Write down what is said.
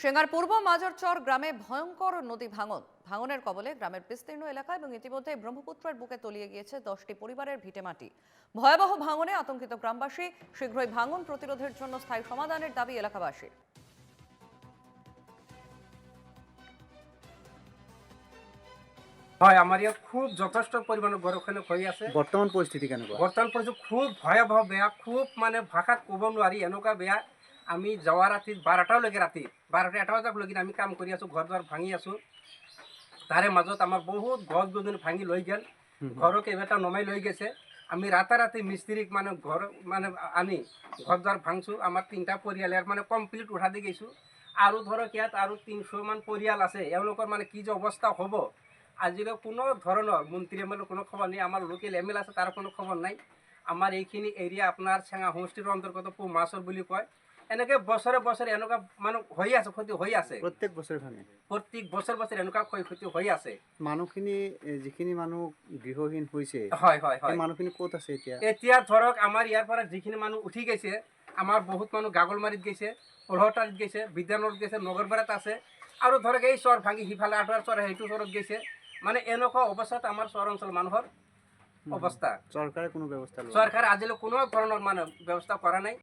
সেঙ্গার পূর্ব মাজরচর গ্রামে ভয়ঙ্কর নদী ভাঙন। ভাঙনের কবলে গ্রামের বিস্তীর্ণ এলাকা এবং ইতিমধ্যে ব্রহ্মপুত্রের বুকে তলিয়ে গিয়েছে দশটি পরিবারের ভিটেমাটি ভয়াবহ ভাঙনে আতঙ্কিত গ্রামবাসী শীঘ্রই ভাঙন প্রতিরোধের জন্য স্থায়ী সমাধানের দাবি এলাকাবাসীর। হয় আমার ইয়াত খুব যথেষ্ট পরিমাণে বৰষুণ হৈ আছে। বৰ্তমান পৰিস্থিতি কেনেকুৱা? বৰ্তমান পৰিস্থিতি খুব ভয়াবহ বেয়া খুব মানে ভাষাত ক'ব নোৱাৰি এনেকুৱা বেয়া। আমি যোৱা ৰাতিত বাৰটালৈকে ৰাতি বাৰটা এটা বজালৈকে আমি কাম কৰি আছোঁ ঘৰ দুৱাৰ ভাঙি আছোঁ। তাৰে মাজত আমাৰ বহুত গছ গছনি ভাঙি লৈ গ'ল। ঘৰৰ কেইবাটাও নমাই লৈ গৈছে। আমি ৰাতাৰাতি মিস্ত্ৰীক মানে ঘৰ মানে আনি ঘৰ দুৱাৰ ভাঙছোঁ। আমাৰ তিনিটা পৰিয়াল ইয়াৰ মানে কমপ্লিট উঠা দি গৈছোঁ। আৰু ধৰক ইয়াত আৰু তিনিশমান পৰিয়াল আছে। এওঁলোকৰ মানে কি যে অৱস্থা হ'ব আজিলৈ কোনো ধৰণৰ মন্ত্ৰী এম কোনো খবৰ নাই। আমাৰ লোকেল এম এল আছে তাৰ কোনো খবৰ নাই। আমাৰ এইখিনি এৰিয়া আপোনাৰ চেঙা সমষ্টিৰ অন্তৰ্গত পু মাছৰ বুলি কয়। এনেকৈ বছৰে বছৰে এনেকুৱা মানে হৈ আছে ক্ষতি হৈ আছে। প্ৰত্যেক বছৰে ভাঙে। প্ৰত্যেক বছৰ বছৰ এনেকুৱা ক্ষয় ক্ষতি হৈ আছে। মানুহখিনি যিখিনি মানুহ গৃহহীন হৈছে হয় হয় হয়। মানুহখিনি ক'ত আছে এতিয়া? এতিয়া ধৰক আমাৰ ইয়াৰ পৰা যিখিনি মানুহ উঠি গৈছে আমাৰ বহুত মানুহ গাগলমাৰীত গৈছে কলহটাত গৈছে বিদ্যানগৰত গৈছে নগৰপাৰাত আছে আৰু ধৰক এই চৰ ভাঙি সিফালে আঠুৱাৰ চৰ সেইটো চৰত গৈছে। মানে এনেকুৱা অৱস্থাত আমাৰ চৰ অঞ্চল মানুহৰ অৱস্থা। চৰকাৰে কোনো ব্যৱস্থা চৰকাৰে আজিলৈ কোনো ধৰণৰ মানে ব্যৱস্থা কৰা নাই।